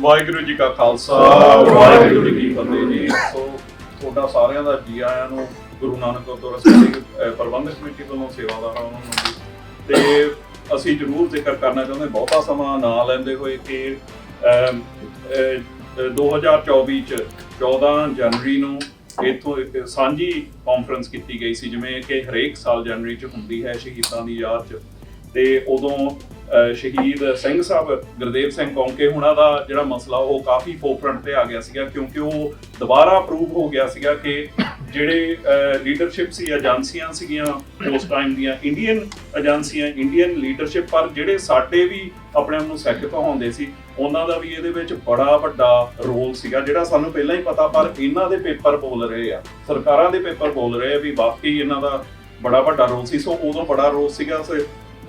ਵਾਹਿਗੁਰੂ ਜੀ ਕਾ ਖਾਲਸਾ ਵਾਹਿਗੁਰੂ ਜੀ ਕੀ ਫਤਿਹ ਜੀ। ਸੋ ਤੁਹਾਡਾ ਸਾਰਿਆਂ ਦਾ ਜੀ ਆਇਆਂ ਨੂੰ ਗੁਰੂ ਨਾਨਕ ਗੁਰਦੁਆਰਾ ਸਾਹਿਬ ਪ੍ਰਬੰਧਕ ਕਮੇਟੀ ਵੱਲੋਂ ਸੇਵਾਦਾਰਾਂ ਨੂੰ। ਤੇ ਅਸੀਂ ਜ਼ਰੂਰ ਜ਼ਿਕਰ ਕਰਨਾ ਚਾਹੁੰਦੇ ਬਹੁਤਾ ਸਮਾਂ ਨਾ ਲੈਂਦੇ ਹੋਏ ਕਿ ਅਮ, ਅਹ, ਅਹ, 2024 ਚ 14 ਜਨਵਰੀ ਨੂੰ ਇੱਥੋਂ ਇੱਕ ਸਾਂਝੀ ਕਾਨਫਰੰਸ ਕੀਤੀ ਗਈ ਸੀ ਜਿਵੇਂ ਕਿ ਹਰੇਕ ਸਾਲ ਜਨਵਰੀ ਚ ਹੁੰਦੀ ਹੈ ਸ਼ਹੀਦਾਂ ਦੀ ਯਾਦ ਚ। ਤੇ ਉਦੋਂ ਸ਼ਹੀਦ ਸਿੰਘ ਸਾਹਿਬ, ਗੁਰਦੇਵ ਸਿੰਘ ਕੌਂਕੇ, ਹੁਣਾਂ ਦਾ ਜਿਹੜਾ ਮਸਲਾ, ਉਹ ਕਾਫੀ ਫੋਰਫਰੰਟ ਤੇ ਆ ਗਿਆ ਸੀਗਾ, ਕਿਉਂਕਿ ਉਹ ਦੁਬਾਰਾ ਪ੍ਰੂਵ ਹੋ ਗਿਆ ਸੀਗਾ ਕਿ ਜਿਹੜੇ ਲੀਡਰਸ਼ਿਪ ਸੀ ਏਜੰਸੀਆਂ ਸੀਗੀਆਂ ਉਸ ਟਾਈਮ ਦੀਆਂ ਇੰਡੀਅਨ ਏਜੰਸੀਆਂ ਇੰਡੀਅਨ ਲੀਡਰਸ਼ਿਪ ਪਰ ਜਿਹੜੇ ਸਾਡੇ ਵੀ ਆਪਣੇ ਆਪ ਨੂੰ ਸਿੱਖ ਕਹਾਉਂਦੇ ਸੀ, ਉਹਨਾਂ ਦਾ ਵੀ ਇਹਦੇ ਵਿੱਚ ਬੜਾ ਵੱਡਾ ਰੋਲ ਸੀਗਾ, ਜਿਹੜਾ ਸਾਨੂੰ ਪਹਿਲਾਂ ਹੀ ਪਤਾ, ਪਰ ਇਹਨਾਂ ਦੇ ਪੇਪਰ ਬੋਲ ਰਹੇ ਆ, ਸਰਕਾਰਾਂ ਦੇ ਪੇਪਰ ਬੋਲ ਰਹੇ ਆ ਵੀ ਵਾਕਈ ਇਹਨਾਂ ਦਾ ਬੜਾ ਵੱਡਾ ਰੋਲ ਸੀ, ਸੋ ਉਦੋਂ ਬੜਾ ਰੋਲ ਸੀਗਾ, ਸੋ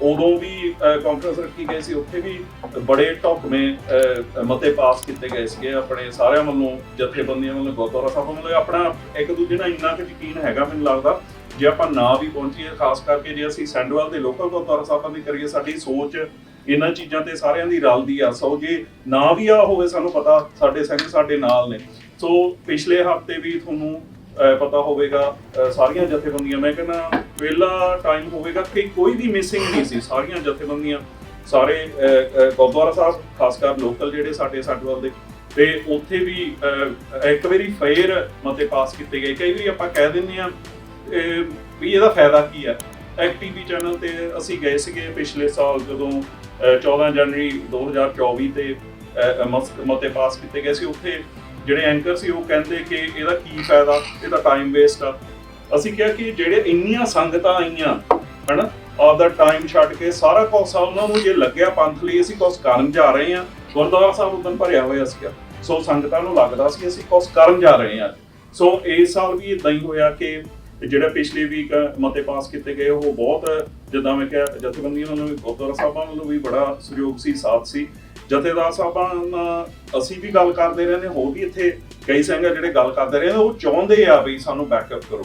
ਉਦੋਂ ਵੀ ਕਾਨਫਰੰਸ ਰੱਖੀ ਗਈ ਸੀ, ਉੱਥੇ ਵੀ ਬੜੇ ਢੁਕਵੇਂ ਮਤੇ ਪਾਸ ਕੀਤੇ ਗਏ ਸੀਗੇ ਆਪਣੇ ਸਾਰਿਆਂ ਵੱਲੋਂ, ਜਥੇਬੰਦੀਆਂ ਵੱਲੋਂ, ਗੁਰਦੁਆਰਾ ਸਾਹਿਬ ਵੱਲੋਂ। ਆਪਣਾ ਇੱਕ ਦੂਜੇ ਨਾਲ ਇੰਨਾ ਕੁ ਯਕੀਨ ਹੈਗਾ ਮੈਨੂੰ ਲੱਗਦਾ, ਜੇ ਆਪਾਂ ਨਾ ਵੀ ਪਹੁੰਚੀਏ, ਖਾਸ ਕਰਕੇ ਜੇ ਅਸੀਂ ਸੈਂਡਵਾਲ ਦੇ ਲੋਕਲ ਗੁਰਦੁਆਰਾ ਸਾਹਿਬਾਂ ਦੀ ਕਰੀਏ, ਸਾਡੀ ਸੋਚ ਇਹਨਾਂ ਚੀਜ਼ਾਂ ਤੇ ਸਾਰਿਆਂ ਦੀ ਰਲਦੀ ਆ। ਸੋ ਜੇ ਨਾ ਵੀ ਆ ਹੋਵੇ, ਸਾਨੂੰ ਪਤਾ ਸਾਡੇ ਸਿੰਘ ਸਾਡੇ ਨਾਲ ਨੇ। ਸੋ ਪਿਛਲੇ ਹਫ਼ਤੇ ਵੀ ਤੁਹਾਨੂੰ ਪਤਾ ਹੋਵੇਗਾ ਸਾਰੀਆਂ ਜਥੇਬੰਦੀਆਂ। ਮੈਂ ਕਹਿੰਦਾ ਪਹਿਲਾ ਟਾਈਮ ਹੋਵੇਗਾ ਕਿ ਕੋਈ ਵੀ ਮਿਸਿੰਗ ਨਹੀਂ ਸੀ। ਸਾਰੀਆਂ ਜਥੇਬੰਦੀਆਂ ਸਾਰੇ ਗੁਰਦੁਆਰਾ ਸਾਹਿਬ ਖਾਸ ਕਰ ਲੋਕਲ ਜਿਹੜੇ ਸਾਡੇ ਸੈਂਟਰਲ ਦੇ ਤੇ ਉੱਥੇ ਵੀ ਇੱਕ ਵਾਰੀ ਫੇਰ ਮਤੇ ਪਾਸ ਕੀਤੇ ਗਏ। ਕਈ ਵਾਰੀ ਆਪਾਂ ਕਹਿ ਦਿੰਦੇ ਆ ਵੀ ਇਹਦਾ ਫਾਇਦਾ ਕੀ ਹੈ? ਐਕਟੀਵੀ ਚੈਨਲ ਤੇ ਅਸੀਂ ਗਏ ਸੀਗੇ ਪਿਛਲੇ ਸਾਲ ਜਦੋਂ ਅਹ, 14 ਜਨਵਰੀ 2024 ਤੇ ਅਹ, ਮਸ- ਮਤੇ ਪਾਸ ਕੀਤੇ ਗਏ ਸੀ। ਉੱਥੇ ਜਿਹੜੇ ਐਂਕਰ ਸੀ, ਉਹ ਕਹਿੰਦੇ ਕਿ ਇਹਦਾ ਕੀ ਫਾਇਦਾ? ਇਹਦਾ ਟਾਈਮ ਵੇਸਟ ਆ। ਅਸੀਂ ਕਿਹਾ ਕਿ ਜਿਹੜੇ ਇੰਨੀਆਂ ਸੰਗਤਾਂ ਆਈਆਂ, ਹਨਾ, ਆਪਦਾ ਟਾਈਮ ਛੱਡ ਕੇ ਸਾਰਾ ਕੁਛ ਉਹਨਾਂ ਨੂੰ ਜੇ ਲੱਗਿਆ ਪੰਥ ਲਈ, ਅਸੀਂ ਕੁਛ ਕਰਨ ਜਾ ਰਹੇ ਹਾਂ। ਗੁਰਦੁਆਰਾ ਸਾਹਿਬ ਉਦੋਂ ਭਰਿਆ ਹੋਇਆ ਸੀਗਾ ਸੋ ਸੰਗਤਾਂ ਨੂੰ ਲੱਗਦਾ ਸੀ ਅਸੀਂ ਕੁਛ ਕਰਨ ਜਾ ਰਹੇ ਹਾਂ। ਸੋ ਇਸ ਸਾਲ ਵੀ ਇਦਾਂ ਹੀ ਹੋਇਆ ਕਿ ਜਿਹੜਾ ਪਿਛਲੇ ਵੀਕ ਮਤੇ ਪਾਸ ਕੀਤੇ ਗਏ, ਉਹ ਬਹੁਤ ਜਿੱਦਾਂ ਮੈਂ ਕਿਹਾ, ਜਥੇਬੰਦੀਆਂ ਵੱਲੋਂ ਵੀ, ਗੁਰਦੁਆਰਾ ਸਾਹਿਬਾਂ ਵੱਲੋਂ ਵੀ ਬੜਾ ਸਹਿਯੋਗ ਸੀ, ਸਾਥ ਸੀ। ਜਥੇਦਾਰ ਸਾਹਿਬਾਂ ਨਾਲ ਅਸੀਂ ਵੀ ਗੱਲ ਕਰਦੇ ਰਹਿੰਦੇ ਹੋਰ ਵੀ ਇੱਥੇ ਕਈ ਸਿੰਘ ਆ ਜਿਹੜੇ ਗੱਲ ਕਰਦੇ ਰਹੇ ਉਹ ਚਾਹੁੰਦੇ ਆ ਵੀ ਸਾਨੂੰ ਬੈਕਅਪ ਕਰੋ।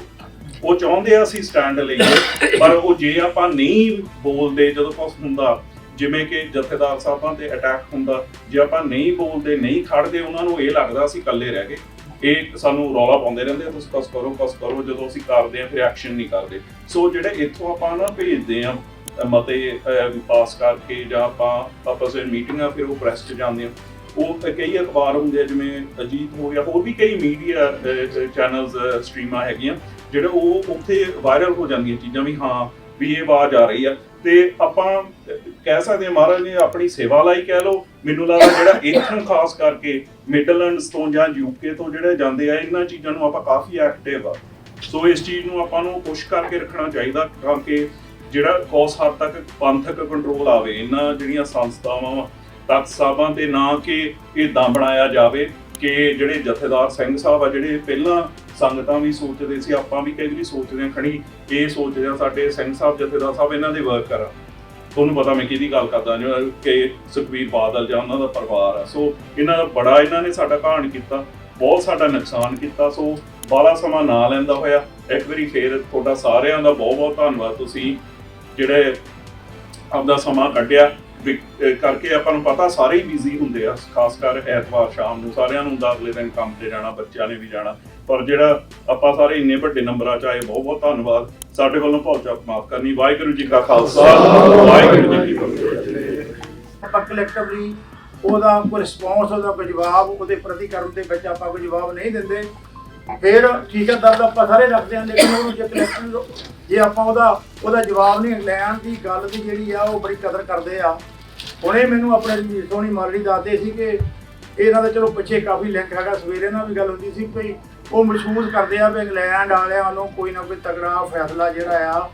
ਉਹ ਚਾਹੁੰਦੇ ਆ ਅਸੀਂ ਸਟੈਂਡ ਲਈਏ, ਪਰ ਉਹ ਜੇ ਆਪਾਂ ਨਹੀਂ ਬੋਲਦੇ, ਜਦੋਂ ਕੁਛ ਹੁੰਦਾ, ਜਿਵੇਂ ਕਿ ਜਥੇਦਾਰ ਸਾਹਿਬਾਂ ਤੇ ਅਟੈਕ ਹੁੰਦਾ, ਜੇ ਆਪਾਂ ਨਹੀਂ ਬੋਲਦੇ, ਨਹੀਂ ਖੜਦੇ ਉਹਨਾਂ ਨੂੰ ਇਹ ਲੱਗਦਾ ਅਸੀਂ ਇਕੱਲੇ ਰਹਿ ਗਏ। ਇਹ ਸਾਨੂੰ ਰੌਲਾ ਪਾਉਂਦੇ ਰਹਿੰਦੇ ਤੁਸੀਂ ਕਸ ਕਰੋ ਕਸ ਕਰੋ, ਜਦੋਂ ਅਸੀਂ ਕਰਦੇ ਆ ਫਿਰ ਐਕਸ਼ਨ ਨਹੀਂ ਕਰਦੇ। ਸੋ ਜਿਹੜੇ ਇੱਥੋਂ ਆਪਾਂ ਨਾ ਭੇਜਦੇ ਆ ਮਤੇ ਪਾਸ ਕਰਕੇ ਜਾਂ ਆਪਾਂ ਆਪਸ ਵਿੱਚ ਮੀਟਿੰਗਾਂ ਫਿਰ ਉਹ ਪ੍ਰੈਸ 'ਚ ਜਾਂਦੇ ਆ। ਉਹ ਕਈ ਅਖਬਾਰ ਹੁੰਦੇ ਆ, ਜਿਵੇਂ ਅਜੀਤ ਹੋ ਗਿਆ, ਹੋਰ ਵੀ ਕਈ ਮੀਡੀਆ ਚੈਨਲਸ ਸਟਰੀਮਾਂ ਹੈਗੀਆਂ, ਜਿਹੜੇ ਉਹ ਉੱਥੇ ਵਾਇਰਲ ਹੋ ਜਾਂਦੀਆਂ ਚੀਜ਼ਾਂ ਵੀ, ਹਾਂ, ਵੀ ਇਹ ਆਵਾਜ਼ ਆ ਰਹੀ ਆ। ਤੇ ਆਪਾਂ ਕਹਿ ਸਕਦੇ ਹਾਂ ਮਹਾਰਾਜ ਨੇ ਆਪਣੀ ਸੇਵਾ ਲਈ ਕਹਿ ਲਓ, ਮੈਨੂੰ ਲੱਗਦਾ ਜਿਹੜਾ ਇੱਥੋਂ ਖਾਸ ਕਰਕੇ ਮਿਡਲੈਂਡਸ ਤੋਂ ਜਾਂ ਯੂਕੇ ਤੋਂ ਜਿਹੜੇ ਜਾਂਦੇ ਆ, ਇਹਨਾਂ ਚੀਜ਼ਾਂ ਨੂੰ ਆਪਾਂ ਕਾਫੀ ਐਕਟਿਵ ਆ। ਸੋ ਇਸ ਚੀਜ਼ ਨੂੰ ਆਪਾਂ ਨੂੰ ਪੁਸ਼ ਕਰਕੇ ਰੱਖਣਾ ਚਾਹੀਦਾ, ਤਾਂ ਕਿ ਜਿਹੜਾ ਕੌਸ ਹੱਦ ਤੱਕ ਪੰਥਕ ਕੰਟਰੋਲ ਆਵੇ, ਇਹਨਾਂ ਜਿਹੜੀਆਂ ਸੰਸਥਾਵਾਂ ਵਾ ਤਖਤ ਸਾਹਿਬਾਂ ਤੇ ਨਾ ਕਿ ਇਦਾਂ ਬਣਾਇਆ ਜਾਵੇ ਕਿ ਜਿਹੜੇ ਜਥੇਦਾਰ ਸਿੰਘ ਸਾਹਿਬ ਆ, ਜਿਹੜੇ ਪਹਿਲਾਂ ਸੰਗਤਾਂ ਵੀ ਸੋਚਦੇ ਸੀ, ਆਪਾਂ ਵੀ ਕਈ ਵੀ ਸੋਚਦੇ ਹਾਂ, ਖਣੀ ਇਹ ਸੋਚਦੇ ਆ, ਸਾਡੇ ਸਿੰਘ ਸਾਹਿਬ, ਜਥੇਦਾਰ ਸਾਹਿਬ ਇਹਨਾਂ ਦੇ ਵਰਕਰ ਆ ਤੁਹਾਨੂੰ ਪਤਾ ਮੈਂ ਕਿਹਦੀ ਗੱਲ ਕਰਦਾ ਜੋ ਕਿ ਸੁਖਬੀਰ ਬਾਦਲ ਜਾਂ ਉਹਨਾਂ ਦਾ ਪਰਿਵਾਰ ਆ। ਸੋ ਇਹਨਾਂ ਦਾ ਬੜਾ ਇਹਨਾਂ ਨੇ ਸਾਡਾ ਘਾਣ ਕੀਤਾ, ਬਹੁਤ ਸਾਡਾ ਨੁਕਸਾਨ ਕੀਤਾ, ਸੋ ਬਾਲਾ ਸਮਾਂ ਨਾ ਲੈਂਦਾ ਹੋਇਆ, ਇੱਕ ਵਾਰੀ ਫੇਰ ਤੁਹਾਡਾ ਸਾਰਿਆਂ ਦਾ ਬਹੁਤ ਬਹੁਤ ਧੰਨਵਾਦ। ਤੁਸੀਂ ਜਿਹੜੇ ਆਪਦਾ ਸਮਾਂ ਕੱਢਿਆ ਕਰਕੇ ਆਪਾਂ ਨੂੰ ਪਤਾ ਸਾਰੇ ਹੀ ਬਿਜ਼ੀ ਹੁੰਦੇ ਆ, ਖਾਸ ਕਰ ਐਤਵਾਰ ਸ਼ਾਮ ਨੂੰ ਸਾਰਿਆਂ ਨੂੰ ਹੁੰਦਾ ਅਗਲੇ ਦਿਨ ਕੰਮ ਤੇ ਜਾਣਾ, ਬੱਚਿਆਂ ਨੇ ਵੀ ਜਾਣਾ। ਪਰ ਜਿਹੜਾ ਆਪਾਂ ਸਾਰੇ ਇੰਨੇ ਵੱਡੇ ਨੰਬਰਾਂ ਚ ਆਏ ਬਹੁਤ ਬਹੁਤ ਧੰਨਵਾਦ। ਸਾਡੇ ਵੱਲੋਂ ਭੁੱਲ ਮਾਫ ਕਰਨੀ। ਵਾਹਿਗੁਰੂ ਜੀ ਕਾ ਖਾਲਸਾ, ਵਾਹਿਗੁਰੂ ਜੀ ਕੀ ਫਤਿਹ। ਆਪਾਂ ਕਲੈਕਟਿਵਲੀ ਉਹਦਾ ਕੋਈ ਰਿਸਪੌਂਸ ਉਹਦਾ ਕੋਈ ਜਵਾਬ, ਉਹਦੇ ਪ੍ਰਤੀਕਰਮ ਦੇ ਵਿੱਚ ਆਪਾਂ ਕੋਈ ਜਵਾਬ ਨਹੀਂ ਦਿੰਦੇ। ਫਿਰ ਠੀਕ ਹੈ, ਦਰਦ ਆਪਾਂ ਸਾਰੇ ਰੱਖਦੇ ਹਾਂ, ਲੇਕਿਨ ਉਹਨੂੰ ਜੇ ਕਲੈਕਟਰ ਜੇ ਆਪਾਂ ਉਹਦਾ ਉਹਦਾ ਜਵਾਬ ਨਹੀਂ, ਲੈਣ ਦੀ ਗੱਲ ਦੀ ਜਿਹੜੀ ਆ, ਉਹ ਬੜੀ ਕਦਰ ਕਰਦੇ ਆ। ਹੁਣੇ ਮੈਨੂੰ ਆਪਣੇ ਰਣਜੀਤ ਸੋਹਣੀ ਮਾਲੜੀ ਦੱਸਦੇ ਸੀ ਕਿ ਇਹਨਾਂ ਦਾ ਚਲੋ ਪਿੱਛੇ ਕਾਫੀ ਲਿੰਕ ਹੈਗਾ, ਸਵੇਰੇ ਨਾਲ ਵੀ ਗੱਲ ਹੁੰਦੀ ਸੀ ਕੋਈ ਉਹ ਮਹਿਸੂਸ ਕਰਦੇ ਆ ਵੀ ਇੰਗਲੈਂਡ ਵਾਲਿਆਂ ਵੱਲੋਂ ਕੋਈ ਨਾ ਕੋਈ ਤਗੜਾ ਫੈਸਲਾ ਜਿਹੜਾ ਆ,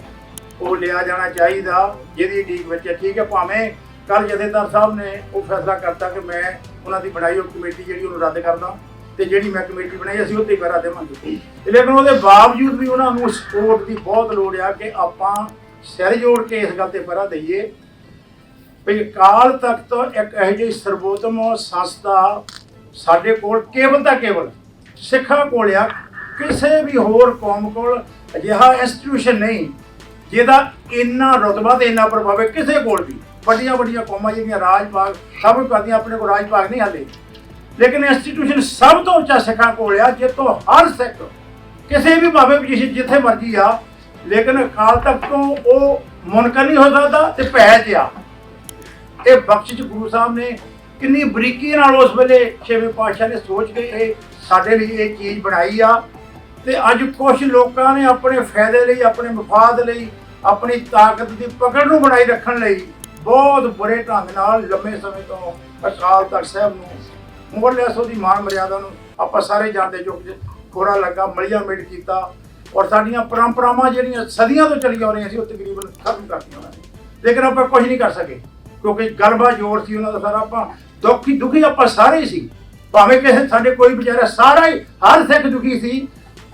ਉਹ ਲਿਆ ਜਾਣਾ ਚਾਹੀਦਾ, ਜਿਹਦੀ ਡੀਕ ਵਿੱਚ ਠੀਕ ਹੈ, ਭਾਵੇਂ ਕੱਲ ਜਥੇਦਾਰ ਸਾਹਿਬ ਨੇ ਉਹ ਫੈਸਲਾ ਕਰਤਾ ਕਿ ਮੈਂ ਉਹਨਾਂ ਦੀ ਬਣਾਈ ਹੋਈ ਕਮੇਟੀ ਜਿਹੜੀ ਉਹਨੂੰ ਰੱਦ ਕਰਦਾ। ਤੇ ਜਿਹੜੀ ਮੈਂ ਕਮੇਟੀ ਬਣਾਈ ਅਸੀਂ ਉੱਤੇ ਕਰਾ ਦੇਵਾਂਗੇ। ਲੇਕਿਨ ਉਹਦੇ ਬਾਵਜੂਦ ਵੀ ਉਹਨਾਂ ਨੂੰ ਸਪੋਰਟ ਦੀ ਬਹੁਤ ਲੋੜ ਆ ਕਿ ਆਪਾਂ ਸਿਰ ਜੋੜ ਕੇ ਇਸ ਗੱਲ ਤੇ ਪਰਾ ਦਈਏ। ਵੀ ਕਾਲ ਤੱਕ ਤੋਂ ਇੱਕ ਇਹੋ ਜਿਹੀ ਸਰਬੋਤਮ ਸੰਸਥਾ ਸਾਡੇ ਕੋਲ ਕੇਵਲ ਤਾਂ ਕੇਵਲ ਸਿੱਖਾਂ ਕੋਲ ਆ, ਕਿਸੇ ਵੀ ਹੋਰ ਕੌਮ ਕੋਲ ਅਜਿਹਾ ਇੰਸਟੀਟਿਊਸ਼ਨ ਨਹੀਂ, ਜਿਹਦਾ ਇੰਨਾ ਰਤਬਾ ਤੇ ਇੰਨਾ ਪ੍ਰਭਾਵ ਹੈ ਕਿਸੇ ਕੋਲ ਵੀ। ਵੱਡੀਆਂ ਵੱਡੀਆਂ ਕੌਮਾਂ ਜਿਹੜੀਆਂ ਰਾਜ ਭਾਗ ਸਭ ਨੂੰ ਕਰਦੀਆਂ, ਆਪਣੇ ਕੋਲ ਰਾਜ ਭਾਗ ਨਹੀਂ ਹਾਲੇ। ਲੇਕਿਨ ਇੰਸਟੀਟਿਊਸ਼ਨ ਸਭ ਤੋਂ ਉੱਚਾ ਸਿੱਖਾਂ ਕੋਲ ਆ, ਜਿੱਥੋਂ ਹਰ ਸਿੱਖ ਕਿਸੇ ਵੀ ਭਾਵੇਂ ਪੋਜੀਸ਼ਨ ਜਿੱਥੇ ਮਰਜ਼ੀ ਆ, ਲੇਕਿਨ ਅਕਾਲ ਤਖਤ ਤੋਂ ਉਹ ਮੁਨਕਰ ਨਹੀਂ ਹੋ ਸਕਦਾ ਤੇ ਪੈ ਚ ਆ। ਇਹ ਬਖਸ਼ਿਸ਼ ਗੁਰੂ ਸਾਹਿਬ ਨੇ ਕਿੰਨੀ ਬਰੀਕੀ ਨਾਲ ਉਸ ਵੇਲੇ ਛੇਵੇਂ ਪਾਤਸ਼ਾਹ ਨੇ ਸੋਚ ਕੇ ਇਹ ਸਾਡੇ ਲਈ ਇਹ ਚੀਜ਼ ਬਣਾਈ ਆ। ਤੇ ਅੱਜ ਕੁਝ ਲੋਕਾਂ ਨੇ ਆਪਣੇ ਫਾਇਦੇ ਲਈ, ਆਪਣੇ ਮਫਾਦ ਲਈ, ਆਪਣੀ ਤਾਕਤ ਦੀ ਪਕੜ ਨੂੰ ਬਣਾਈ ਰੱਖਣ ਲਈ ਬਹੁਤ ਬੁਰੇ ਢੰਗ ਨਾਲ ਲੰਮੇ ਸਮੇਂ ਤੋਂ ਅਕਾਲ ਤਖਤ ਸਾਹਿਬ ਨੂੰ ਮੋਰ ਲਿਆ ਸੋ ਦੀ ਮਾਨ ਮਰਿਆਦਾ ਨੂੰ। ਆਪਾਂ ਸਾਰੇ ਜਾਣਦੇ ਜੋ ਕਿ ਥੋੜਾ ਲੱਗਾ, ਮਲਿਆ ਮੇਟ ਕੀਤਾ। ਔਰ ਸਾਡੀਆਂ ਪਰੰਪਰਾਵਾਂ ਜਿਹੜੀਆਂ ਸਦੀਆਂ ਤੋਂ ਚੱਲੀਆਂ ਆ ਰਹੀਆਂ ਸੀ, ਉਹ ਤਕਰੀਬਨ ਖਤਮ ਕਰਤੀਆਂ ਉਹਨਾਂ ਨੇ। ਲੇਕਿਨ ਆਪਾਂ ਕੁਝ ਨਹੀਂ ਕਰ ਸਕੇ, ਕਿਉਂਕਿ ਗਲਬਾ ਜੋਰ ਸੀ ਉਹਨਾਂ ਦਾ ਸਾਰਾ। ਆਪਾਂ ਦੁਖੀ ਦੁਖੀ ਆਪਾਂ ਸਾਰੇ ਹੀ ਸੀ। ਭਾਵੇਂ ਕਿਸੇ ਸਾਡੇ ਕੋਈ ਵਿਚਾਰਾ ਸਾਰਾ ਹੀ ਹਰ ਸਿੱਖ ਦੁਖੀ ਸੀ,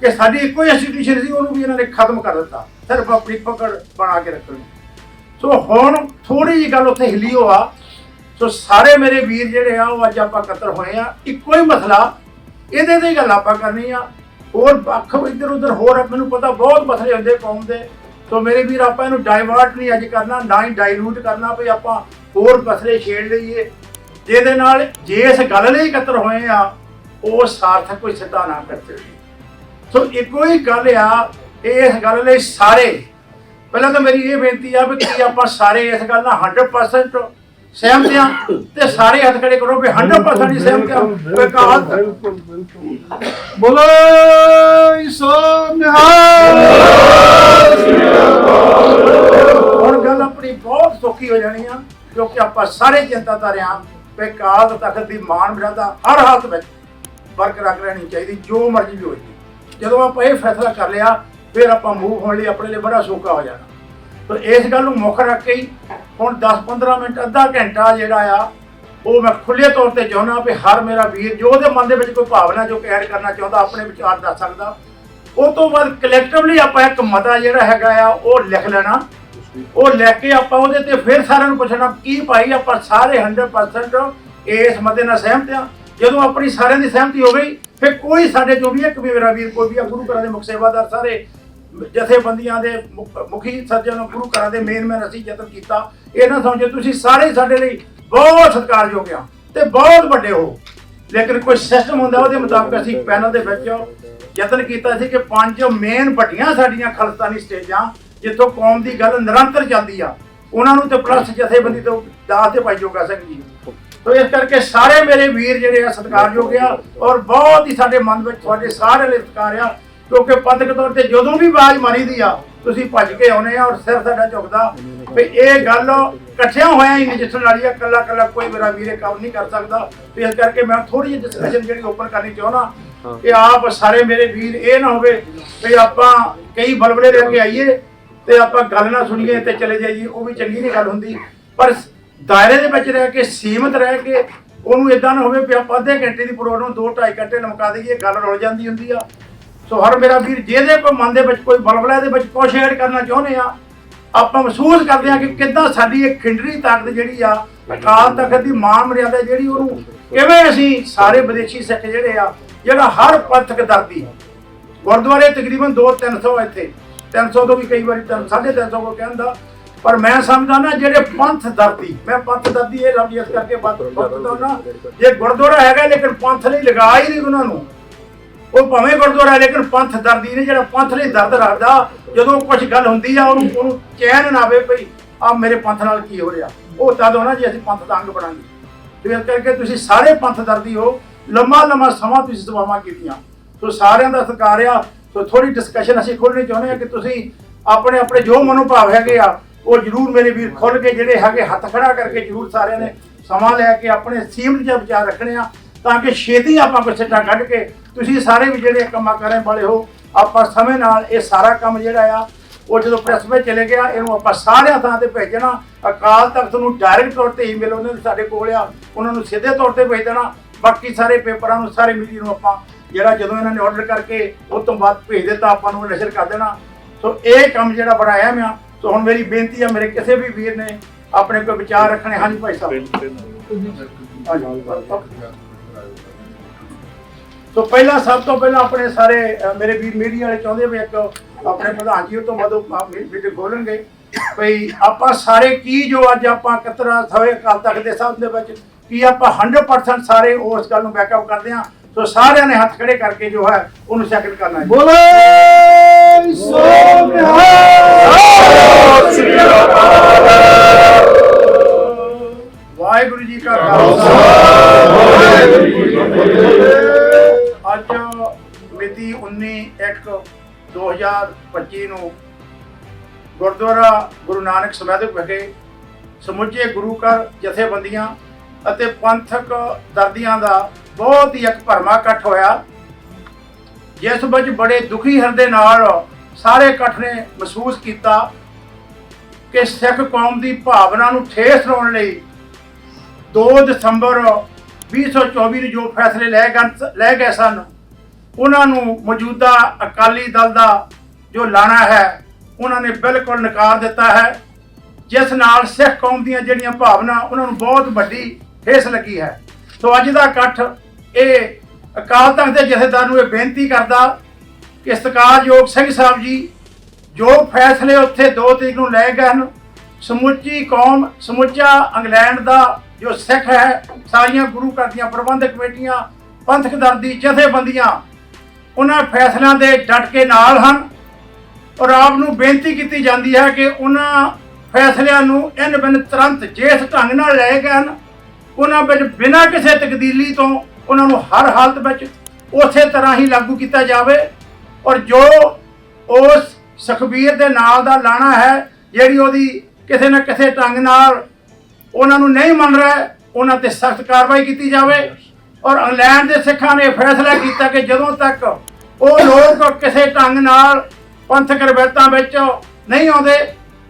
ਕਿ ਸਾਡੀ ਇੱਕੋ ਹੀ ਇੰਸਟੀਟਿਊਸ਼ਨ ਸੀ, ਉਹਨੂੰ ਵੀ ਇਹਨਾਂ ਨੇ ਖਤਮ ਕਰ ਦਿੱਤਾ। ਸਿਰਫ ਆਪਣੀ ਪਕੜ ਬਣਾ ਕੇ ਰੱਖਣੀ। ਸੋ ਹੁਣ ਥੋੜੀ ਜਿਹੀ ਗੱਲ ਉੱਥੇ ਹਿੱਲੀ ਹੋ ਆ ਸੋ ਸਾਰੇ ਮੇਰੇ ਵੀਰ ਜਿਹੜੇ ਆ, ਉਹ ਅੱਜ ਆਪਾਂ ਇਕੱਤਰ ਹੋਏ ਆ। ਇੱਕੋ ਹੀ ਮਸਲਾ, ਇਹਦੇ ਤੇ ਗੱਲ ਆਪਾਂ ਕਰਨੀ ਆ। ਹੋਰ ਵੱਖ ਇੱਧਰ ਉੱਧਰ ਹੋਰ ਮੈਨੂੰ ਪਤਾ ਬਹੁਤ ਮਸਲੇ ਹੁੰਦੇ ਕੌਮ ਦੇ। ਸੋ ਮੇਰੇ ਵੀਰ, ਆਪਾਂ ਇਹਨੂੰ ਡਾਇਵਰਟ ਨਹੀਂ ਅੱਜ ਕਰਨਾ, ਨਾ ਹੀ ਡਾਇਲੂਟ ਕਰਨਾ ਵੀ ਆਪਾਂ ਹੋਰ ਮਸਲੇ ਛੇੜ ਲਈਏ। ਜਿਹਦੇ ਨਾਲ ਜੇ ਇਸ ਗੱਲ ਲਈ ਇਕੱਤਰ ਹੋਏ ਆ, ਉਹ ਸਾਰਥਕ ਕੋਈ ਸਿੱਧਾ ਨਾ ਕਰਦੇ ਸੋ ਇੱਕੋ ਹੀ ਗੱਲ ਆ ਇਸ ਗੱਲ ਲਈ ਸਾਰੇ, ਪਹਿਲਾਂ ਤਾਂ ਮੇਰੀ ਇਹ ਬੇਨਤੀ ਆ ਵੀ ਕੀ ਆਪਾਂ ਸਾਰੇ ਇਸ ਗੱਲ ਨਾਲ 100% ਸਹਿਮਤ ਆ ਤੇ ਸਾਰੇ ਹੱਥ ਖੜੇ ਕਰੋ ਵੀ 100% ਹੀ ਸਹਿਮਤ ਆ ਬਿਲਕੁਲ ਬਿਲਕੁਲ ਬੋਲੇ ਸੋ ਨਿਹਾਲ ਹੁਣ ਗੱਲ ਆਪਣੀ ਬਹੁਤ ਸੌਖੀ ਹੋ ਜਾਣੀ ਆ ਕਿਉਂਕਿ ਆਪਾਂ ਸਾਰੇ ਚਿੰਤਾਧਾਰ ਆ ਵੀ ਕਾਲ ਤਖਤ ਦੀ ਮਾਨ ਮਰਿਆਦਾ ਹਰ ਹਾਲਤ ਵਿੱਚ ਬਰਕਰਾਰ ਰਹਿਣੀ ਚਾਹੀਦੀ ਜੋ ਮਰਜ਼ੀ ਵੀ ਹੋਏ ਜਦੋਂ ਆਪਾਂ ਇਹ ਫੈਸਲਾ ਕਰ ਲਿਆ ਫਿਰ ਆਪਾਂ ਮੂਵ ਹੋਣ ਲਈ ਆਪਣੇ ਲਈ ਬੜਾ ਸੌਖਾ ਹੋ ਜਾਣਾ। ਤਾਂ ਇਸ ਗੱਲ ਨੂੰ ਮੁੱਖ ਰੱਖ ਕੇ ਹੀ ਹੁਣ 10-15 ਮਿੰਟ, ਅੱਧਾ ਘੰਟਾ ਜਿਹੜਾ ਆ, ਉਹ ਮੈਂ ਖੁੱਲੇ ਤੌਰ ਤੇ ਚਾਹੁੰਦਾ ਵੀ ਹਰ ਮੇਰਾ ਵੀਰ ਜੋ ਉਹਦੇ ਮਨ ਦੇ ਵਿੱਚ ਕੋਈ ਭਾਵਨਾ ਜੋ ਐਡ ਕਰਨਾ ਚਾਹੁੰਦਾ, ਆਪਣੇ ਵਿਚਾਰ ਦੱਸ ਸਕਦਾ। ਉਹ ਤੋਂ ਬਾਅਦ ਕਲੈਕਟਿਵਲੀ ਆਪਾਂ ਇੱਕ ਮਤਾ ਜਿਹੜਾ ਹੈਗਾ ਆ, ਉਹ ਲਿਖ ਲੈਣਾ। ਉਹ ਲੈ ਕੇ ਆਪਾਂ ਉਹਦੇ ਤੇ ਫਿਰ ਸਾਰਿਆਂ ਨੂੰ ਪੁੱਛਣਾ ਕੀ ਭਾਈ ਆਪਾਂ ਸਾਰੇ 100% ਇਸ ਮਤੇ ਨਾਲ ਸਹਿਮਤ ਆ? ਜਦੋਂ ਆਪਣੀ ਸਾਰਿਆਂ ਦੀ ਸਹਿਮਤੀ ਹੋ ਗਈ, ਫਿਰ ਕੋਈ ਸਾਡੇ ਜੋ ਵੀ ਇੱਕ ਵੀ ਮੇਰਾ ਵੀਰ, ਕੋਈ ਵੀ ਆ, ਗੁਰੂ ਘਰਾਂ ਦੇ ਮੁਖ ਸੇਵਾਦਾਰ ਸਾਰੇ ਜਥੇਬੰਦੀਆਂ ਦੇ ਮੁਖੀ ਸੱਜਣ ਗੁਰੂ ਘਰਾਂ ਦੇ ਮੇਨ ਮੈਨ ਅਸੀਂ ਯਤਨ ਕੀਤਾ। ਇਹ ਨਾ ਸਮਝੋ ਤੁਸੀਂ ਸਾਰੇ ਸਾਡੇ ਲਈ ਬਹੁਤ ਸਤਿਕਾਰਯੋਗ ਆ ਤੇ ਬਹੁਤ ਵੱਡੇ ਹੋ। ਲੇਕਿਨ ਕੋਈ ਸਿਸਟਮ ਹੁੰਦਾ ਉਹਦੇ ਮੁਤਾਬਕ ਅਸੀਂ ਪੈਨਲ ਦੇ ਵਿੱਚ ਯਤਨ ਕੀਤਾ ਸੀ ਕਿ ਪੰਜ ਮੇਨ ਵੱਡੀਆਂ ਸਾਡੀਆਂ ਖਲਸਤਾਨੀ ਸਟੇਜਾਂ, ਜਿੱਥੋਂ ਕੌਮ ਦੀ ਗੱਲ ਨਿਰੰਤਰ ਚੱਲਦੀ ਆ, ਉਹਨਾਂ ਨੂੰ ਤੇ ਪਲੱਸ ਜਥੇਬੰਦੀ ਤੋਂ ਦਾਸ ਤੇ ਭਾਈ ਜੋਗਾ ਸਿੰਘ ਜੀ। ਤੋ ਇਸ ਕਰਕੇ ਸਾਰੇ ਮੇਰੇ ਵੀਰ ਜਿਹੜੇ ਆ ਸਤਿਕਾਰਯੋਗ ਆ ਔਰ ਬਹੁਤ ਹੀ ਸਾਡੇ ਮਨ ਵਿੱਚ ਤੁਹਾਡੇ ਸਾਰੇ ਲਈ ਸਤਿਕਾਰ ਆ। ਕਿਉਂਕਿ ਪੰਥਕ ਤੌਰ ਤੇ ਜਦੋਂ ਵੀ ਆਵਾਜ਼ ਮਾਰੀਦੀ ਆ ਤੁਸੀਂ ਭੱਜ ਕੇ ਆਉਨੇ ਆ ਔਰ ਸਿਰ ਸਾਡਾ ਝੁਕਦਾ। ਵੀ ਇਹ ਗੱਲ ਇਕੱਠਿਆਂ ਹੋਇਆ ਹੀ ਨਜਿੱਠਣ ਵਾਲੀ ਆ ਕੱਲਾ ਕੱਲਾ ਕੋਈ ਮੇਰਾ ਵੀਰ ਕੰਮ ਨਹੀਂ ਕਰ ਸਕਦਾ। ਇਸ ਕਰਕੇ ਮੈਂ ਥੋੜੀ ਜਿਹੀ ਡਿਸਕਸ਼ਨ ਜਿਹੜੀ ਓਪਨ ਕਰਨੀ ਚਾਹੁੰਦਾ ਕਿ ਆਪ ਸਾਰੇ ਮੇਰੇ ਵੀਰ ਇਹ ਨਾ ਹੋਵੇ ਵੀ ਆਪਾਂ ਕਈ ਬਲਬਲੇ ਲੈ ਕੇ ਆਈਏ ਤੇ ਆਪਾਂ ਗੱਲ ਨਾ ਸੁਣੀਏ ਤੇ ਚਲੇ ਜਾਈਏ ਉਹ ਵੀ ਚੰਗੀ ਨਹੀਂ ਗੱਲ ਹੁੰਦੀ। ਪਰ ਦਾਇਰੇ ਦੇ ਵਿੱਚ ਰਹਿ ਕੇ ਸੀਮਤ ਰਹਿ ਕੇ ਉਹਨੂੰ ਇਦਾਂ ਨਾ ਹੋਵੇ ਵੀ ਆਪਾਂ ਅੱਧੇ ਘੰਟੇ ਦੀ ਪ੍ਰੋਗਰਾਮ ਦੋ ਢਾਈ ਘੰਟੇ ਲਮਕਾ ਦਈਏ ਗੱਲ ਰੁਲ ਜਾਂਦੀ ਹੁੰਦੀ ਆ। ਸੋ ਹਰ ਮੇਰਾ ਵੀਰ ਜਿਹਦੇ ਕੋਈ ਮਨ ਦੇ ਵਿੱਚ ਕੋਈ ਬਲਬਲਾ ਦੇ ਵਿੱਚ ਕੁਛ ਐਡ ਕਰਨਾ ਚਾਹੁੰਦੇ ਆ, ਆਪਾਂ ਮਹਿਸੂਸ ਕਰਦੇ ਆ ਕਿ ਕਿੱਦਾਂ ਸਾਡੀ ਇਹ ਖਿੰਡਰੀ ਤਾਕਤ ਜਿਹੜੀ ਆ, ਅਕਾਲ ਤਖਤ ਦੀ ਮਾਨ ਮਰਿਆਦਾ ਜਿਹੜੀ ਉਹਨੂੰ ਕਿਵੇਂ ਅਸੀਂ ਸਾਰੇ ਵਿਦੇਸ਼ੀ ਸਿੱਖ ਜਿਹੜੇ ਆ, ਜਿਹੜਾ ਹਰ ਪੰਥਕ ਦਰਦੀ ਗੁਰਦੁਆਰੇ ਤਕਰੀਬਨ 2-300 ਇੱਥੇ 300 ਤੋਂ ਵੀ ਕਈ ਵਾਰੀ 350 ਕੋ ਕਹਿੰਦਾ, ਪਰ ਮੈਂ ਸਮਝਦਾ ਨਾ ਜਿਹੜੇ ਪੰਥ ਦਰਦੀ ਮੈਂ ਪੰਥ ਦਰਦੀ ਇਹ ਲਫ਼ਜ਼ ਇਸ ਕਰਕੇ ਬਾਤ ਬੋਲਦਾ ਨਾ, ਜੇ ਗੁਰਦੁਆਰਾ ਹੈਗਾ ਲੇਕਿਨ ਪੰਥ ਲਈ ਲਗਾ ਹੀ ਨਹੀਂ ਉਹਨਾਂ ਨੂੰ। ਉਹ ਭਾਵੇਂ ਗੁਰਦੁਆਰਾ, ਲੇਕਿਨ ਪੰਥ ਦਰਦੀ ਨੇ ਜਿਹੜਾ ਪੰਥ ਲਈ ਦਰਦ ਰੱਖਦਾ, ਜਦੋਂ ਕੁਝ ਗੱਲ ਹੁੰਦੀ ਆ, ਉਹਨੂੰ ਉਹਨੂੰ ਚੈਨ ਨਾ ਆਵੇ ਭਈ ਆ ਮੇਰੇ ਪੰਥ ਨਾਲ ਕੀ ਹੋ ਰਿਹਾ? ਉਹ ਤਦ ਹੋਣਾ ਜੀ, ਅਸੀਂ ਪੰਥ ਦਾ ਅੰਗ ਬਣਾਂਗੇ। ਤੇ ਇਸ ਕਰਕੇ ਤੁਸੀਂ ਸਾਰੇ ਪੰਥ ਦਰਦੀ ਹੋ, ਲੰਮਾ ਲੰਮਾ ਸਮਾਂ ਤੁਸੀਂ ਸੇਵਾਵਾਂ ਕੀਤੀਆਂ। ਸੋ ਸਾਰਿਆਂ ਦਾ ਸਤਿਕਾਰ ਆ। ਸੋ ਥੋੜੀ ਡਿਸਕਸ਼ਨ ਅਸੀਂ ਖੋਲਣੀ ਚਾਹੁੰਦੇ ਆ ਕਿ ਤੁਸੀਂ ਆਪਣੇ ਆਪਣੇ ਜੋ ਮਨੋਭਾਵ ਹੈਗੇ ਆ, ਉਹ ਜਰੂਰ ਮੇਰੇ ਵੀਰ ਖੁੱਲ ਕੇ ਜਿਹੜੇ ਹੈਗੇ ਹੱਥ ਖੜਾ ਕਰਕੇ ਜਰੂਰ ਸਾਰਿਆਂ ਨੇ ਸਮਾਂ ਲੈ ਕੇ ਆਪਣੇ ਸੀਮਤ ਜਿਹਾ ਵਿਚਾਰ ਰੱਖਣੇ ਆ। ਤਾਂ ਕਿ ਛੇਤੀ ਆਪਾਂ ਸਿੱਟਾ ਕੱਢ ਕੇ ਤੁਸੀਂ ਸਾਰੇ ਵੀ ਜਿਹੜੇ ਕੰਮਾਂ ਕਰਨ ਵਾਲੇ ਹੋ ਆਪਾਂ ਸਮੇਂ ਨਾਲ ਇਹ ਸਾਰਾ ਕੰਮ ਜਿਹੜਾ ਆ ਉਹ ਜਦੋਂ ਪ੍ਰੈਸ ਵਿੱਚ ਚਲੇ ਗਿਆ ਇਹਨੂੰ ਆਪਾਂ ਸਾਰਿਆਂ ਥਾਂ ਤੇ ਭੇਜਣਾ। ਅਕਾਲ ਤਖਤ ਨੂੰ ਡਾਇਰੈਕਟ ਤੌਰ ਤੇ ਈਮੇਲ ਉਹਨਾਂ ਦੇ ਸਾਡੇ ਕੋਲ ਆ ਉਹਨਾਂ ਨੂੰ ਸਿੱਧੇ ਤੌਰ ਤੇ ਭੇਜ ਦੇਣਾ। ਬਾਕੀ ਸਾਰੇ ਪੇਪਰਾਂ ਨੂੰ ਸਾਰੇ ਮੀਡੀਆ ਨੂੰ ਆਪਾਂ ਜਿਹੜਾ ਜਦੋਂ ਇਹਨਾਂ ਨੇ ਆਰਡਰ ਕਰਕੇ ਉਸ ਤੋਂ ਬਾਅਦ ਭੇਜ ਦਿੱਤਾ ਆਪਾਂ ਨੂੰ ਨਸ਼ਰ ਕਰ ਦੇਣਾ। ਸੋ ਇਹ ਕੰਮ ਜਿਹੜਾ ਬਣਾਇਆ ਮੈਂ ਸੋ ਹੁਣ ਮੇਰੀ ਬੇਨਤੀ ਆ ਮੇਰੇ ਕਿਸੇ ਵੀ ਵੀਰ ਨੇ ਆਪਣੇ ਕੋਈ ਵਿਚਾਰ ਰੱਖਣੇ। ਹਾਂਜੀ ਭਾਈ ਸਾਹਿਬ। ਸੋ ਪਹਿਲਾਂ ਸਭ ਤੋਂ ਪਹਿਲਾਂ ਆਪਣੇ ਸਾਰੇ ਅ, ਮੇਰੇ ਵੀਰ ਮੀਡੀਆ ਵਾਲੇ ਚਾਹੁੰਦੇ ਵੀ ਇੱਕ ਆਪਣੇ ਪ੍ਰਧਾਨ ਜੀ ਉਹ ਤੋਂ ਮਦੋਂ ਮੀਟਿੰਗ ਖੋਲਣਗੇ। ਭਈ ਆਪਾਂ ਸਾਰੇ ਕੀ ਜੋ ਅੱਜ ਆਪਾਂ ਕਤਰਾ ਸਵੇ ਅਕਾਲ ਤਖ਼ਤ ਦੇ ਸਭ ਦੇ ਵਿੱਚ ਕੀ ਆਪਾਂ 100% ਸਾਰੇ ਉਸ ਗੱਲ ਨੂੰ ਬੈਕਅਪ ਕਰਦੇ ਹਾਂ। ਸੋ ਸਾਰਿਆਂ ਨੇ ਹੱਥ ਖੜੇ ਕਰਕੇ ਜੋ ਹੈ ਉਹਨੂੰ ਸੈਕਿੰਡ ਕਰਨਾ ਹੈ। ਬੋਲੇ! ਗੁਰਦੁਆਰਾ ਗੁਰੂ ਨਾਨਕ ਸਮੇਤਕ ਵਿਖੇ ਸਮੁੱਚੇ ਗੁਰੂ ਘਰ ਜਥੇਬੰਦੀਆਂ ਅਤੇ ਪੰਥਕ ਦਰਦੀਆਂ ਦਾ ਬਹੁਤ ਹੀ ਇੱਕ ਭਰਮਾ ਇਕੱਠ ਹੋਇਆ, ਜਿਸ ਵਿੱਚ ਬੜੇ ਦੁਖੀ ਹਿਰਦੇ ਨਾਲ ਸਾਰੇ ਇਕੱਠ ਨੇ ਮਹਿਸੂਸ ਕੀਤਾ ਕਿ ਸਿੱਖ ਕੌਮ ਦੀ ਭਾਵਨਾ ਨੂੰ ਠੇਸ ਲਾਉਣ ਲਈ 2 ਦਸੰਬਰ 2024 ਨੂੰ ਜੋ ਫੈਸਲੇ ਲਏ ਗਏ ਲੈ ਗਏ ਸਨ, ਉਹਨਾਂ ਨੂੰ ਮੌਜੂਦਾ ਅਕਾਲੀ ਦਲ ਦਾ ਜੋ ਲਾਣਾ ਹੈ ਉਹਨਾਂ ਨੇ ਬਿਲਕੁਲ ਨਕਾਰ ਦਿੱਤਾ ਹੈ। ਜਿਸ ਨਾਲ ਸਿੱਖ ਕੌਮ ਦੀਆਂ ਜਿਹੜੀਆਂ ਭਾਵਨਾ, ਉਹਨਾਂ ਨੂੰ ਬਹੁਤ ਵੱਡੀ ਠੇਸ ਲੱਗੀ ਹੈ। ਸੋ ਅੱਜ ਦਾ ਇਕੱਠ ਇਹ ਅਕਾਲ ਤਖਤ ਦੇ ਜਥੇਦਾਰ ਨੂੰ ਇਹ ਬੇਨਤੀ ਕਰਦਾ ਕਿ ਸਤਿਕਾਰਯੋਗ ਸਿੰਘ ਸਾਹਿਬ ਜੀ, ਜੋ ਫੈਸਲੇ ਉੱਥੇ 2 ਤਰੀਕ ਨੂੰ ਲਏ ਗਏ ਹਨ, ਸਮੁੱਚੀ ਕੌਮ, ਸਮੁੱਚਾ ਇੰਗਲੈਂਡ ਦਾ ਜੋ ਸਿੱਖ ਹੈ, ਸਾਰੀਆਂ ਗੁਰੂ ਘਰ ਦੀਆਂ ਪ੍ਰਬੰਧਕ ਕਮੇਟੀਆਂ, ਪੰਥਕ ਦਰਦੀ ਜਥੇਬੰਦੀਆਂ, ਉਹਨਾਂ ਫੈਸਲਿਆਂ ਦੇ ਡਟ ਕੇ ਨਾਲ ਹਨ। ਔਰ ਆਪ ਨੂੰ ਬੇਨਤੀ ਕੀਤੀ ਜਾਂਦੀ ਹੈ ਕਿ ਉਹਨਾਂ ਫੈਸਲਿਆਂ ਨੂੰ ਇਨ ਬਿਨ ਤੁਰੰਤ ਜਿਸ ਢੰਗ ਨਾਲ ਲਏ ਗਏ ਹਨ ਉਹਨਾਂ ਵਿੱਚ ਬਿਨਾਂ ਕਿਸੇ ਤਬਦੀਲੀ ਤੋਂ ਉਹਨਾਂ ਨੂੰ ਹਰ ਹਾਲਤ ਵਿੱਚ ਉਸੇ ਤਰ੍ਹਾਂ ਹੀ ਲਾਗੂ ਕੀਤਾ ਜਾਵੇ। ਔਰ ਜੋ ਉਸ ਸੁਖਬੀਰ ਦੇ ਨਾਲ ਦਾ ਲਾਣਾ ਹੈ, ਜਿਹੜੀ ਉਹਦੀ ਕਿਸੇ ਨਾ ਕਿਸੇ ਢੰਗ ਨਾਲ ਉਹਨਾਂ ਨੂੰ ਨਹੀਂ ਮੰਨ ਰਿਹਾ, ਉਹਨਾਂ ਤੇ ਸਖਤ ਕਾਰਵਾਈ ਕੀਤੀ ਜਾਵੇ। ਔਰ ਇੰਗਲੈਂਡ ਦੇ ਸਿੱਖਾਂ ਨੇ ਫੈਸਲਾ ਕੀਤਾ ਕਿ ਜਦੋਂ ਤੱਕ ਉਹ ਲੋਕ ਕਿਸੇ ਢੰਗ ਨਾਲ ਪੰਥਕ ਰਵਾਇਤਾਂ ਵਿੱਚ ਨਹੀਂ ਆਉਂਦੇ,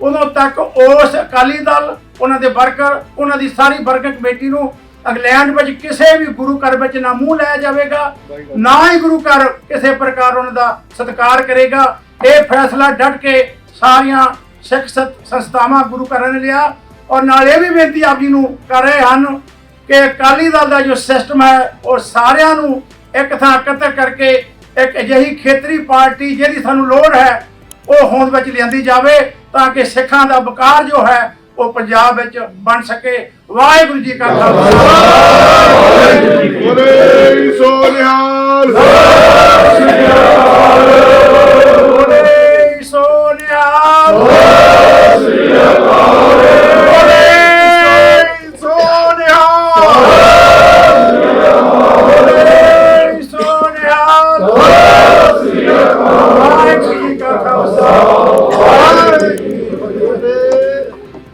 ਉਦੋਂ ਤੱਕ ਉਸ ਅਕਾਲੀ ਦਲ, ਉਹਨਾਂ ਦੇ ਵਰਕਰ, ਉਹਨਾਂ ਦੀ ਸਾਰੀ ਵਰਕਰ ਕਮੇਟੀ ਨੂੰ ਇੰਗਲੈਂਡ ਵਿੱਚ ਕਿਸੇ ਵੀ ਗੁਰੂ ਘਰ ਵਿੱਚ ਨਾ ਮੂੰਹ ਲਾਇਆ ਜਾਵੇਗਾ, ਨਾ ਹੀ ਗੁਰੂ ਘਰ ਕਿਸੇ ਪ੍ਰਕਾਰ ਉਹਨਾਂ ਦਾ ਸਤਿਕਾਰ ਕਰੇਗਾ। ਇਹ ਫੈਸਲਾ ਡਟ ਕੇ ਸਾਰੀਆਂ ਸਿੱਖ ਸਤ- ਸੰਸਥਾਵਾਂ ਗੁਰੂ ਘਰਾਂ ਨੇ ਲਿਆ ਔਰ ਨਾਲ ਇਹ ਵੀ ਬੇਨਤੀ ਆਪ ਜੀ ਨੂੰ ਕਰ ਰਹੇ ਹਨ ਕਿ ਅਕਾਲੀ ਦਲ ਦਾ ਜੋ ਸਿਸਟਮ ਹੈ, ਉਹ ਸਾਰਿਆਂ ਨੂੰ ਇੱਕ ਥਾਂ ਇਕੱਤਰ ਕਰਕੇ ਇੱਕ ਅਜਿਹੀ ਖੇਤਰੀ ਪਾਰਟੀ ਜਿਹਦੀ ਸਾਨੂੰ ਲੋੜ ਹੈ ਉਹ ਹੋਂਦ ਵਿੱਚ ਲਿਆਂਦੀ ਜਾਵੇ ਤਾਂ ਕਿ ਸਿੱਖਾਂ ਦਾ ਵਕਾਰ ਜੋ ਹੈ ਉਹ ਪੰਜਾਬ ਵਿੱਚ ਬਣ ਸਕੇ। ਵਾਹਿਗੁਰੂ ਜੀ ਕਾ ਖਾਲਸਾ। ਬੋਲੇ ਸੋ ਨਿਹਾਲ